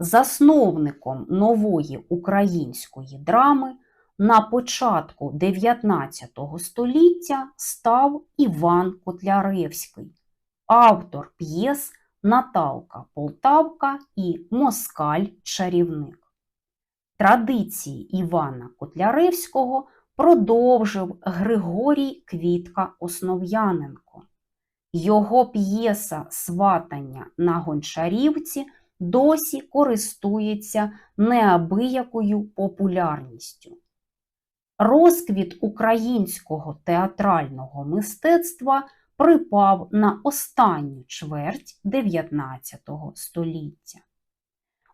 Засновником нової української драми на початку 19 століття став Іван Котляревський, автор п'єс Наталка Полтавка і Москаль Чарівник. Традиції Івана Котляревського продовжив Григорій Квітка Основ'яненко. Його п'єса Сватання на Гончарівці досі користується неабиякою популярністю. Розквіт українського театрального мистецтва припав на останню чверть 19 століття.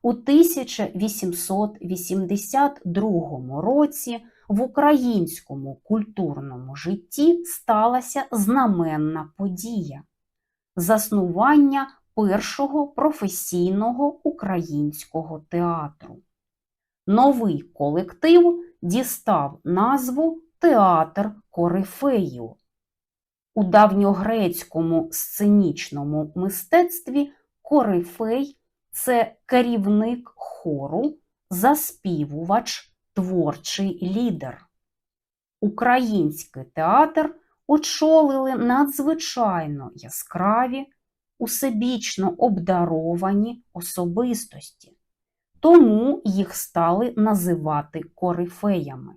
У 1882 році в українському культурному житті сталася знаменна подія заснування першого професійного українського театру. Новий колектив дістав назву Театр Корифеїв. У давньогрецькому сценічному мистецтві корифей це керівник хору, заспівувач, творчий лідер. Український театр очолили надзвичайно яскраві, усебічно обдаровані особистості, тому їх стали називати корифеями.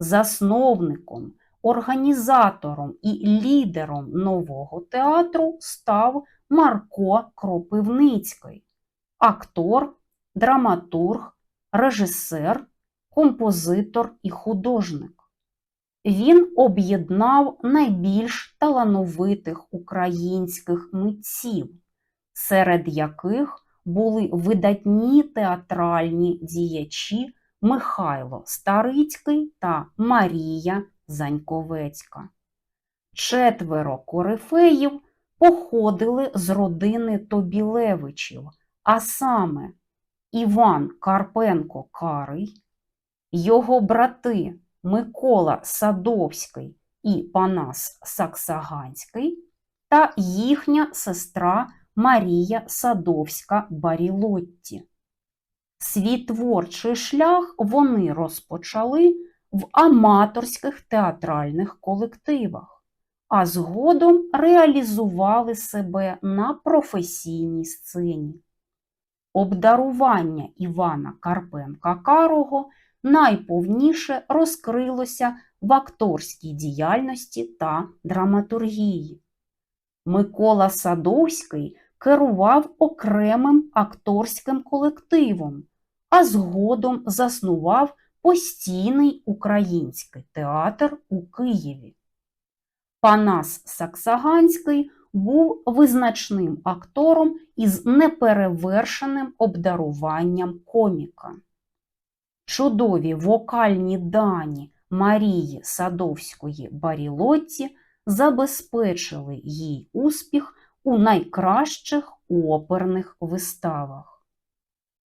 Засновником, організатором і лідером нового театру став Марко Кропивницький, актор, драматург, режисер, композитор і художник. Він об'єднав найбільш талановитих українських митців, серед яких були видатні театральні діячі Михайло Старицький та Марія Заньковецька. Четверо корифеїв походили з родини Тобілевичів, а саме Іван Карпенко Карий, його брати Микола Садовський і Панас Саксаганський та їхня сестра Марія Садовська Барілотті. Свій творчий шлях вони розпочали в аматорських театральних колективах, а згодом реалізували себе на професійній сцені. Обдарування Івана Карпенка Карого найповніше розкрилося в акторській діяльності та драматургії. Микола Садовський керував окремим акторським колективом, а згодом заснував постійний український театр у Києві. Панас Саксаганський був визначним актором із неперевершеним обдаруванням коміка. Чудові вокальні дані Марії Садовської Барілотті забезпечили їй успіх у найкращих оперних виставах.